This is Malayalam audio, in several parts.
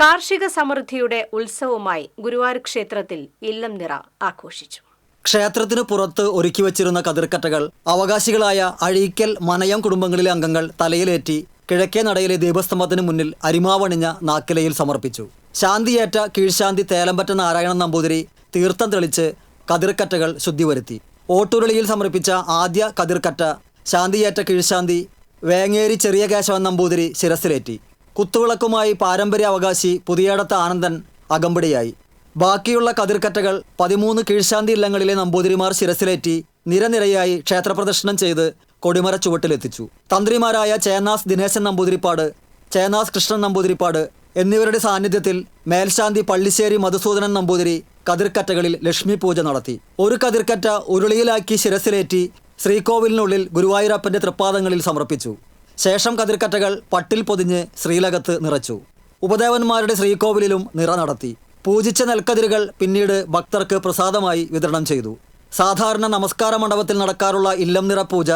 കാർഷിക സമൃദ്ധിയുടെ ഉത്സവമായി ഗുരുവായൂർ ക്ഷേത്രത്തിൽ ഇല്ലം നിറ ആഘോഷിച്ചു. ക്ഷേത്രത്തിന് പുറത്ത് ഒരുക്കി വച്ചിരുന്ന കതിർക്കട്ടകൾ അവകാശികളായ അഴീക്കൽ മനയം കുടുംബങ്ങളിലെ അംഗങ്ങൾ തലയിലേറ്റി കിഴക്കേ നടയിലെ ദീപസ്തംഭത്തിന് മുന്നിൽ അരിമാവണിഞ്ഞ നാക്കിലയിൽ സമർപ്പിച്ചു. ശാന്തിയേറ്റ കീഴ്ശാന്തി തേലമ്പറ്റ നാരായണൻ നമ്പൂതിരി തീർത്ഥം തെളിച്ച് കതിർക്കറ്റകൾ ശുദ്ധി വരുത്തി ഓട്ടുരുളിയിൽ സമർപ്പിച്ച ആദ്യ കതിർക്കറ്റ ശാന്തിയേറ്റ കീഴ്ശാന്തി വേങ്ങേരി ചെറിയ കേശവൻ നമ്പൂതിരി ശിരസിലേറ്റി. കുത്തുവിളക്കുമായി പാരമ്പര്യ അവകാശി പുതിയടത്ത് ആനന്ദൻ അകമ്പടിയായി. ബാക്കിയുള്ള കതിർക്കറ്റകൾ പതിമൂന്ന് കീഴ്ശാന്തി ഇല്ലങ്ങളിലെ നമ്പൂതിരിമാർ ശിരസിലേറ്റി നിരനിരയായി ക്ഷേത്രപ്രദർശനം ചെയ്ത് കൊടിമര ചുവട്ടിലെത്തിച്ചു. തന്ത്രിമാരായ ചേനാസ് ദിനേശൻ നമ്പൂതിരിപ്പാട് ചേനാസ് കൃഷ്ണൻ നമ്പൂതിരിപ്പാട് എന്നിവരുടെ സാന്നിധ്യത്തിൽ മേൽശാന്തി പള്ളിശ്ശേരി മധുസൂദനൻ നമ്പൂതിരി കതിർക്കറ്റകളിൽ ലക്ഷ്മി പൂജ നടത്തി. ഒരു കതിർക്കറ്റ ഉരുളിയിലാക്കി ശിരസിലേറ്റി ശ്രീകോവിലിനുള്ളിൽ ഗുരുവായൂരപ്പന്റെ തൃപ്പാദങ്ങളിൽ സമർപ്പിച്ചു. ശേഷം കതിർക്കറ്റകൾ പട്ടിൽ പൊതിഞ്ഞ് ശ്രീലകത്ത് നിറച്ചു. ഉപദേവന്മാരുടെ ശ്രീകോവിലിലും നിറ നടത്തി. പൂജിച്ച നെൽക്കതിരുകൾ പിന്നീട് ഭക്തർക്ക് പ്രസാദമായി വിതരണം ചെയ്തു. സാധാരണ നമസ്കാര മണ്ഡപത്തിൽ നടക്കാറുള്ള ഇല്ലം നിറ പൂജ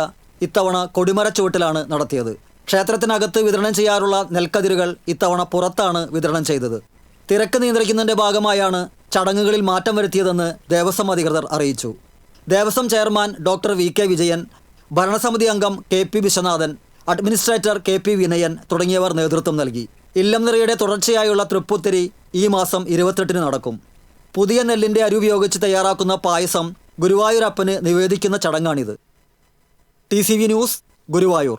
ഇത്തവണ കൊടിമര ചുവട്ടിലാണ് നടത്തിയത്. ക്ഷേത്രത്തിനകത്ത് വിതരണം ചെയ്യാറുള്ള നെൽക്കതിരുകൾ ഇത്തവണ പുറത്താണ് വിതരണം ചെയ്തത്. തിരക്ക് നിയന്ത്രിക്കുന്നതിന്റെ ഭാഗമായാണ് ചടങ്ങുകളിൽ മാറ്റം വരുത്തിയതെന്ന് ദേവസ്വം അധികൃതർ അറിയിച്ചു. Devaswom chairman doctor V K Vijayan ഭരണസമിതി അംഗം K P Viswanathan administrator K P Vinayan തുടങ്ങിയവർ നേതൃത്വം നൽകി. ഇല്ലംനിറയുടെ തുടർച്ചയായുള്ള തൃപ്പുത്തിരി ഈ മാസം ഇരുപത്തെട്ടിന് നടക്കും. പുതിയ നെല്ലിന്റെ അരി ഉപയോഗിച്ച് തയ്യാറാക്കുന്ന പായസം ഗുരുവായൂരപ്പന് നിവേദിക്കുന്ന ചടങ്ങാണിത്. T News Guruvayur.